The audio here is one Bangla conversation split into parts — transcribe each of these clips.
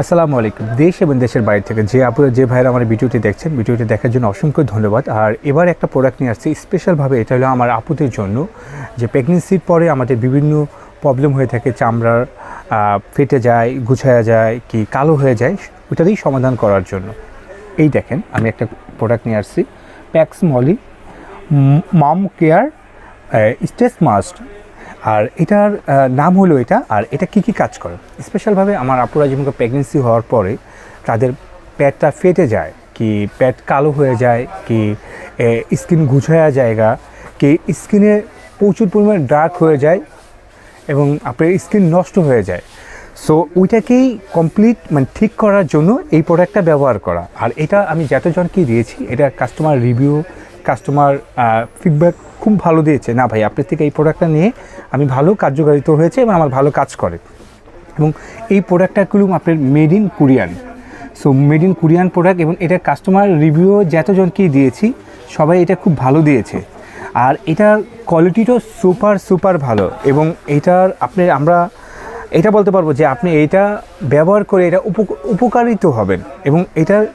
আসসালামু আলাইকুম। দেশ এবং দেশের বাইরে থেকে যে আপনারা যে ভাইরা আমার ভিডিওটি দেখছেন, ভিডিওটি দেখার জন্য অসংখ্য ধন্যবাদ। আর এবার একটা প্রোডাক্ট নিয়ে আসছি স্পেশালভাবে এটা হলো আমার আপুদের জন্য, যে প্রেগনেন্সির পরে আমাদের বিভিন্ন প্রবলেম হয়ে থাকে, চামড়ার ফেটে যায়, গুছায়া যায়, কি কালো হয়ে যায় ওটারই সমাধান করার জন্য। এই দেখেন, আমি একটা প্রোডাক্ট নিয়ে আসছি Pax Moly mom care stretch must আর এটার নাম হলো এটা, আর এটা কি কি কাজ করে? স্পেশালভাবে আমার আপুরা যেমন প্রেগনেন্সি হওয়ার পরে তাদের পেটটা ফেটে যায়, কি পেট কালো হয়ে যায়, কি স্কিন গুছায়া জায়গা, কি স্কিনে প্রচুর পরিমাণে ডার্ক হয়ে যায় এবং আপনার স্কিন নষ্ট হয়ে যায়। সো ওইটাকেই কমপ্লিট মানে ঠিক করার জন্য এই প্রোডাক্টটা ব্যবহার করা। আর এটা আমি যতজনকে দিয়েছি, এটা কাস্টমার রিভিউ কাস্টমার ফিডব্যাক খুব ভালো দিয়েছে। না ভাই, আপনার থেকে এই প্রোডাক্টটা নিয়ে আমি ভালো কার্যকারিত হয়েছে এবং আমার ভালো কাজ করে। এবং এই প্রোডাক্টটাগুলো আপনার made in Korean so made in Korean product এবং এটা কাস্টমার রিভিউ যতজনকেই দিয়েছি, সবাই এটা খুব ভালো দিয়েছে। আর এটার কোয়ালিটিটাও সুপার সুপার ভালো এবং এটার আপনি আমরা এটা বলতে পারব যে আপনি এটা ব্যবহার করে এটা উপ- উপকারিত হবেন এবং এটার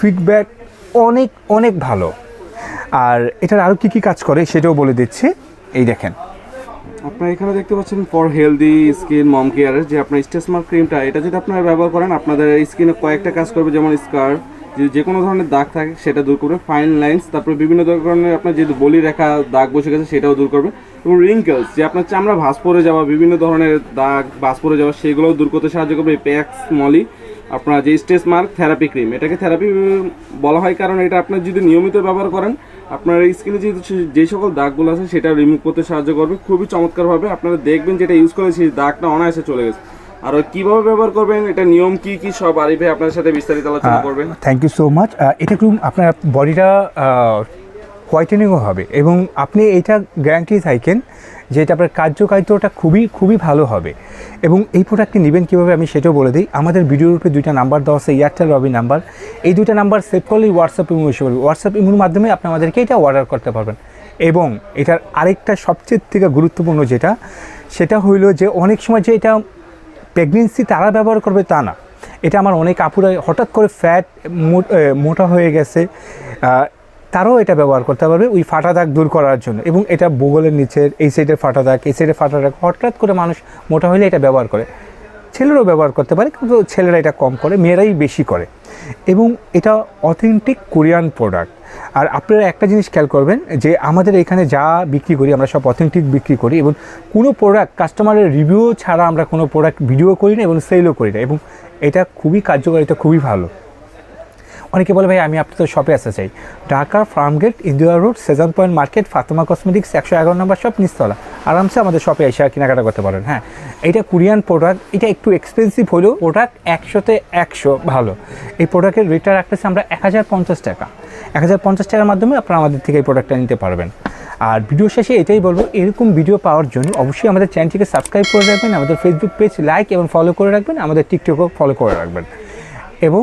ফিডব্যাক অনেক অনেক ভালো। আর এটার আরও কী কী কাজ করে সেটাও বলে দিচ্ছি। এই দেখেন। আপনারা এখানে দেখতে পাচ্ছেন ফর হেলদি স্কিন মম কেয়ারের যে আপনার স্টেসমার্ক ক্রিমটা, এটা যদি আপনারা ব্যবহার করেন, আপনাদের স্কিনে কয়েকটা কাজ করবে, যেমন স্কার যে যে কোনো ধরনের দাগ থাকে, সেটা দূর করবে। ফাইন লাইন্স তারপরে বিভিন্ন ধরনের আপনার যে বলি রেখা দাগ বসে গেছে, সেটাও দূর করবে। এবং রিঙ্কেলস যে আপনার চামড়া ভাঁজ পড়ে যাওয়া, বিভিন্ন ধরনের দাগ ভাঁজ পড়ে যাওয়া, সেগুলোও দূর করতে সাহায্য করবে। প্যাক্স মলি আপনার যে স্টেস মার্ক থেরাপি ক্রিম এটাকে থেরাপি বলা হয় কারণ এটা আপনার যদি নিয়মিত ব্যবহার করেন, আপনার স্কিনে যে যে সকল দাগগুলো আছে, সেটা রিমুভ করতে সাহায্য করবে। খুবই চমৎকারভাবে আপনারা দেখবেন যেটা ইউজ করে সেই দাগটা অনায়াসে চলে গেছে। আর কীভাবে ব্যবহার করবেন? এটা নিয়ম কি কি সব আরিফে আপনার সাথে বিস্তারিত আলোচনা করবেন? থ্যাংক ইউ সো মাচ এটা খুব আপনার বডিটা হোয়াইটেনিংও হবে এবং আপনি এটা গ্যারান্টি থাকেন যে এটা আপনার কার্যকারিতাটা খুবই খুবই ভালো হবে। এবং এই প্রোডাক্টটি নেবেন কীভাবে আমি সেটাও বলে দিই। আমাদের ভিডিওর উপরে দুইটা নাম্বার দেওয়া আছে এয়ারটেল রবি নাম্বার এই দুইটা নাম্বার সেভ করলেই হোয়াটসঅ্যাপ ইমো এসে পড়বে। হোয়াটসঅ্যাপ ইমোর মাধ্যমে আপনি আমাদেরকে এটা অর্ডার করতে পারবেন। এবং এটার আরেকটা সবচেয়ে থেকে গুরুত্বপূর্ণ যেটা সেটা হইল যে অনেক সময় যে এটা প্রেগনেন্সি তারা ব্যবহার করবে তা না। এটা আমার অনেক আপুরা হঠাৎ করে ফ্যাট মোটা হয়ে গেছে তারাও এটা ব্যবহার করতে পারবে ওই ফাটা দাগ দূর করার জন্য এবং এটা বগলের নিচের, এই সাইডের ফাটা দাগ, এই সাইডের ফাটা দাগ, হঠাৎ করে মানুষ মোটা হলে এটা ব্যবহার করে। ছেলেরাও ব্যবহার করতে পারে, কিন্তু ছেলেরা এটা কম করে, মেয়েরাই বেশি করে। এবং এটা অথেন্টিক কোরিয়ান প্রোডাক্ট আর আপনারা একটা জিনিস খেয়াল করবেন যে আমাদের এখানে যা বিক্রি করি, আমরা সব অথেন্টিক বিক্রি করি এবং কোনো প্রোডাক্ট কাস্টমারের রিভিউ ছাড়া আমরা কোনো প্রোডাক্ট ভিডিও করি না এবং সেলও করি না এবং এটা খুবই কার্যকারিতা খুবই ভালো। অনেকে বলে, ভাই, আমি আপনাদের শপে আসতে চাই। ঢাকার Farmgate, Indira road Sezan point market, Fatema cosmetics, একশো এগারো নম্বর শপ নিস্তলা। আরামসে আমাদের শপে এসে কেনাকাটা করতে পারেন। হ্যাঁ এটা কোরিয়ান প্রোডাক্ট এটা একটু এক্সপেন্সিভ হলেও প্রোডাক্ট একশোতে একশো ভালো। এই প্রোডাক্টের রেটটা রাখতেছি আমরা এক হাজার পঞ্চাশ টাকা। এক হাজার পঞ্চাশ টাকার মাধ্যমে আপনারা আমাদের থেকে এই প্রোডাক্টটা নিতে পারবেন। আর ভিডিও শেষে এটাই বলব, এরকম ভিডিও পাওয়ার জন্য অবশ্যই আমাদের চ্যানেলটিকে সাবস্ক্রাইব করে রাখবেন, আমাদের ফেসবুক পেজ লাইক এবং ফলো করে রাখবেন, আমাদের টিকটকও ফলো করে রাখবেন। এবং